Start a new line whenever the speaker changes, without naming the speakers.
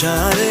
যারে